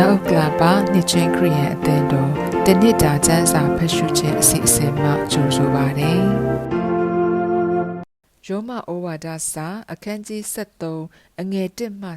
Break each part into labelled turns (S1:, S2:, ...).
S1: မြောက်ဥက္ကလာပါနှစ်ချင်းခရီးယန်အသင်းတော်တနစ်တာကျမ်းစာဖတ်ရှုခြင်းအစီအစဉ်မှကြိုဆိုပါရစေ။ယောမဩဝါဒစာအခန်းကြီး73အငယ်1မှ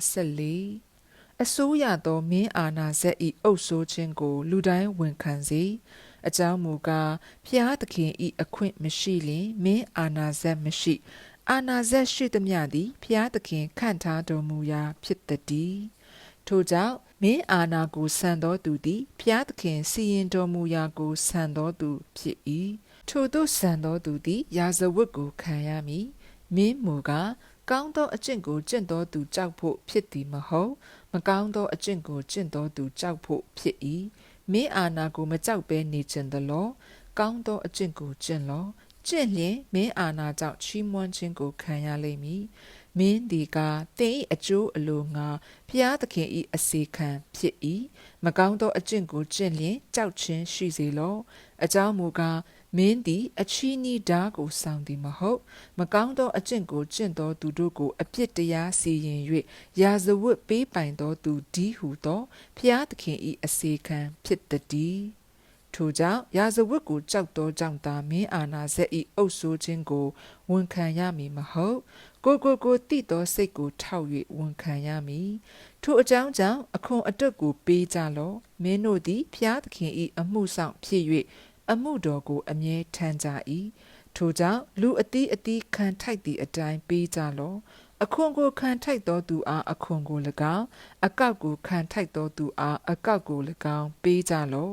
S1: 14အစိုးရသောမင်းအာနာဇက်ဤအုပ်ဆိုးခြင်းကို လူတိုင်းဝန်ခံစေ။အကြောင်းမူကားဖျားသခင်ဤအခွင့်မရှိလျင်မင်းအာနာဇက်မရှိ။အာနာဇက်ရှိသမျှသည်ဖျားသခင်ခန့်ထားတော်မူရာဖြစ်တည်း။ ထို့ကြောင့်မင်းအာနာကိုဆန်တော်သူသည်ဖျားသခင်စီရင်တော်မူရာကိုဆန်တော်သူဖြစ်၏ထို့သောဆန်တော်သူသည်ရာဇဝတ်ကိုခံရမည်မင်းမူကားကောင်းသောအကျင့်ကိုကျင့်တော်သူကြောက်ဖို့ဖြစ်သည်မဟုတ်မကောင်းသောအကျင့်ကိုကျင့်တော်သူကြောက်ဖို့ဖြစ်၏မင်းအာနာကိုမကြောက်ဘဲနေခြင်းသလောကောင်းသောအကျင့်ကိုကျင့်လောကျင့်လျင်မင်းအာနာကြောင့်ချီးမွမ်းခြင်းကိုခံရလိမ့်မည် မင်းဒီကတင်၏အကျိုးအလိုငါဖျားသခင်၏အစီခံဖြစ်၏မကောင်းသောအကျင့်ကိုကျင့်လျင်ကြောက်ခြင်းရှိစေလောအကြောင်းမူကားမင်းသည်အချီးနီးဓာကိုဆောင်သည်မဟုတ် မကောင်းသောအကျင့်ကိုကျင့်သောသူတို့ကိုအပြစ်တရားစီရင်၍ရာဇဝတ်ပေးပိုင်သောသူဒီဟုသောဖျားသခင်၏အစီခံဖြစ်တည်းထို့ကြောင့်ရာဇဝတ်ကိုကြောက်သောကြောင့်သာမင်းအာနာဇက်၏အုပ်ဆိုးခြင်းကိုဝန်ခံရမည်မဟုတ် ကိုကိုကိုတိသောစိတ်ကိုထောက်၍ဝန်ခံရမည်ထိုအကြောင်းကြောင့်အခွန်အတွက်ကိုပေးကြလောမင်းတို့သည်ဖျားသခင်၏အမှုဆောင်ဖြစ်၍အမှုတော်ကိုအမြဲထမ်းကြ၏ထိုကြောင့်လူအသီးအသီးခံထိုက်သည့်အတိုင်းပေးကြလောအခွန်ကိုခံထိုက်သောသူအားအခွန်ကို၎င်းအကောက်ကိုခံထိုက်သောသူအားအကောက်ကို၎င်းပေးကြလော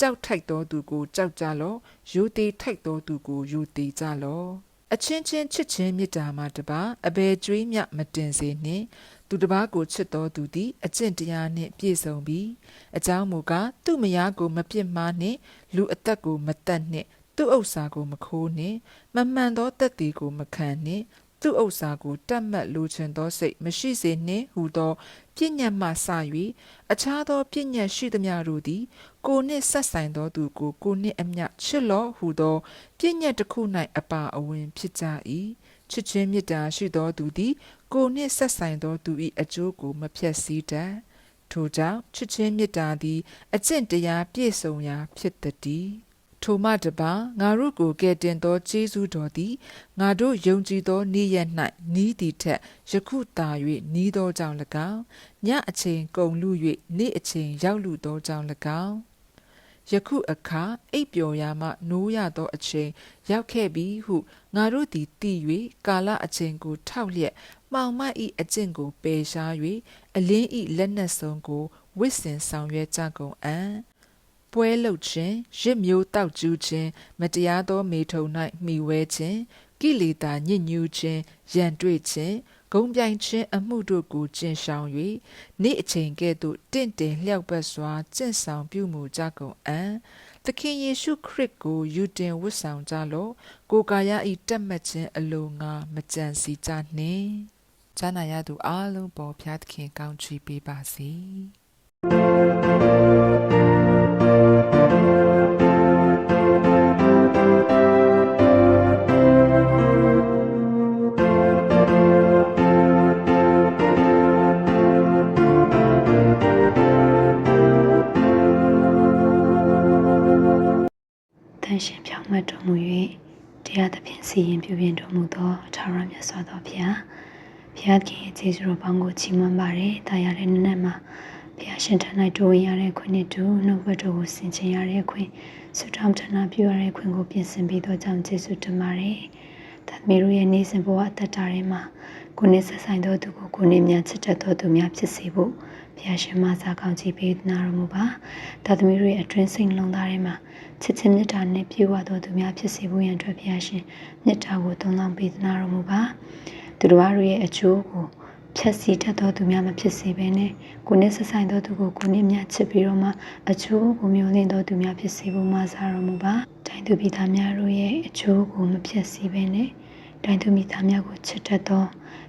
S1: ကြောက်ထိုက်သောသူကိုကြောက်ကြလောယူသေးထိုက်သောသူကိုယူသေးကြလော အချင်းချင်းချစ်ချင်းမေတ္တာမှတပါအဘယ်ကြွေးမြမတင်စေနှင့်သူတစ်ပါးကိုချစ်တော်သူသည်အကျင့်တရားနှင့်ပြည့်စုံပြီးအကြောင်းမူကားသူ့မယားကိုမပြစ်မှားနှင့်လူအသက်ကိုမတတ်နှင့်သူ့ဥစ္စာကိုမခိုးနှင့်မမှန်သောတက်တီကိုမခံနှင့် သူ့ဥစ္စာကိုတတ်မှတ်လိုချင်သောစိတ်မရှိစေနှင့်ဟုသောပြည့်ညတ်မှစ၍အခြားသောပြည့်ညတ်ရှိသမျှတို့သည် ကိုနှင့်ဆက်ဆိုင်သောသူကိုကိုနှင့်အမျှချစ်လော့ဟုသောပြည့်ညတ်တစ်ခု၌အပါအဝင်ဖြစ်ကြ၏ချစ်ချင်းမေတ္တာရှိသောသူသည် ကိုနှင့်ဆက်ဆိုင်သောသူ၏အကျိုးကိုမဖြတ်စည်းတတ်ထို့ကြောင့်ချစ်ချင်းမေတ္တာသည် အကျင့်တရားပြည့်စုံရာဖြစ်သည် ထိုမှတပါငါတို့ကိုကယ်တင်သောကျေးဇူးတော်သည်ငါတို့ယုံကြည်သောနေ့ရက်၌နီးသည်ထက်ယခုသာ၍နီးသောကြောင့်၎င်းညအချိန်ကုန်လူ၍နေ့အချိန်ရောက်လူသောကြောင့်၎င်းယခုအခါအိပ်ပျော်ရာမှနိုးရသောအချိန်ရောက်ခဲ့ပြီဟုငါတို့သည်သိ၍ကာလအချိန်ကိုထောက်လျက်မှောင်မိုက်ဤအကျင့်ကိုပယ်ရှား၍အလင်းဤလက်နက်ဆုံးကိုဝစ်စင်ဆောင်ရွက်ကြကုန်အံ့ ပွဲလုတ်ခြင်းရစ်မျိုးတောက်ကျူးခြင်းမတရားသောမေထုံ၌မှီဝဲခြင်းကိလေသာညစ်ညူးခြင်းရန်တွေ့ခြင်းဂုံပြိုင်ခြင်းအမှုတို့ကိုကျင့်ဆောင်၍နေ့အချိန်ကဲ့သို့တင့်တယ်လျှောက်ပတ်စွာကျင့်ဆောင်ပြုမှုကြကုန်အံ့သခင်ယေရှုခရစ်ကိုယူတင်ဝတ်ဆောင်ကြလော့ကိုကာယဤတက်မှတ်ခြင်းအလိုငါမကြံစီကြနှင့်ဈာနာရသူအလုံးပေါ်ဖျားသခင်ကောင်းချီးပေးပါစေ
S2: မတ်တော်မူ၍တရားသဖြင့်စီရင်ပြုပြင်တော်မူသောထာဝရမြတ်စွာသောဘုရားဘုရားခင်ရဲ့ကျေးဇူးတော်ပေါင်းကိုချီးမွမ်းပါရယ်။တာယာတဲ့နက်နက်မှာဘုရားရှင်ထံ၌တိုးဝင်ရတဲ့ခွင့်နဲ့တူနှုတ်ဘတ်တော်ကိုဆင်ခြင်ရတဲ့ခွင့်ဆုတောင်းထနာပြုရတဲ့ခွင့်ကိုပြင်ဆင်ပြီးတော့ကြောင့်ကျေးဇူးတင်ပါတယ်။ဒါသ မီးတို့ရဲ့နေ့စဉ်ဘဝအသက်တာထဲမှာကိုယ်နဲ့ဆက်ဆိုင်သောသူကိုကိုယ်နဲ့များချစ်တတ်သောသူများဖြစ်စေဖို့ဘုရားရှင်မဆာကောင်းချီးပေးနာတော်မူပါ။ဒါသမီးတို့ရဲ့အတွင်းစိတ်လုံးသားထဲမှာချစ်ချင်းမေတ္တာနဲ့ပြေဝတော်သူများဖြစ်စေဖို့ရန်အတွက်ဘုရားရှင်မေတ္တာကိုသွန်လောင်းပေးသနာတော်မူပါသူတို့တို့ရဲ့အကျိုးကိုဖြတ်စီတတ်တော်သူများမဖြစ်စေဘဲနဲ့ကိုနဲ့ဆက်ဆိုင်တော်သူကိုကိုနဲ့များချစ်ပြီးတော့မှအကျိုးကိုမျှော်လင့်တော်သူများဖြစ်စေဖို့မှာစားတော်မူပါတိုင်းသူပြည်သားများတို့ရဲ့အကျိုးကိုမဖြတ်စီဘဲနဲ့ တိုင်းသူပြည်သားများကိုချစ်တတ်သော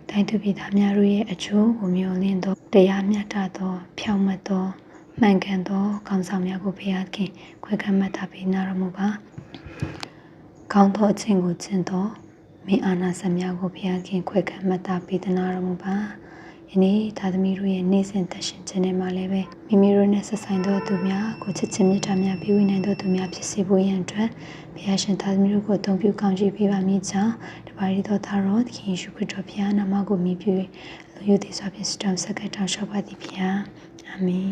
S2: တိုင်းသူပြည်သားများတို့ရဲ့အကျိုးကိုမျှော်လင့်သောတရားမျှတသော ဖြောင့်မတ်သောမှန်ကန်သောကောင်းဆောင်များကိုဘုရားခင်ခွဲခမ်းမှတ်သားပေးနာတော်မူပါကောင်းသောအခြင်းကိုကျင့်သောမင်းအာနာစများကိုဘုရားခင်ခွဲခမ်းမှတ်သားပေးသနာတော်မူပါ ယနေ့သားသမီးတို့ရဲ့နေ့စဉ်သက်ရှင်ခြင်းတွေမှာလည်းပဲမိမိတို့နဲ့ဆက်ဆိုင်သောသူများကိုချစ်ချင်းမြတ်တာများပေးဝေနိုင်သောသူများဖြစ်စေဖို့ရန်အတွက်ဘုရားရှင်သားသမီးတို့ကိုအသုံးပြုကောင်းချီးပေးပါမည်ကြောင်းတပါးရီတော်သားတော်သခင်ယေရှုခရစ်တော်ဘုရားနာမကိုမြည်ပြု၍လူယူသည်စွာဖြင့်စတောင်းဆက်ကတောင်းလျှောက်ပါသည်ဘုရားအာမင်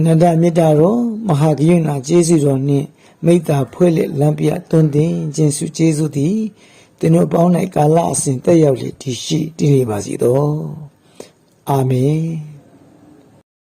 S3: အနန္တမေတ္တာတော်မဟာကရုဏာကျေးဇူးတော်နှင့်မိတ္တာဖွဲ့လက်လမ်းပြတွင်တင်ခြင်းစုကျေးဇူးသည်သင်တို့ပေါင်း၌ကာလအစဉ်တက်ရောက်လေတည်ရှိတည်နေပါစေသောအာမင်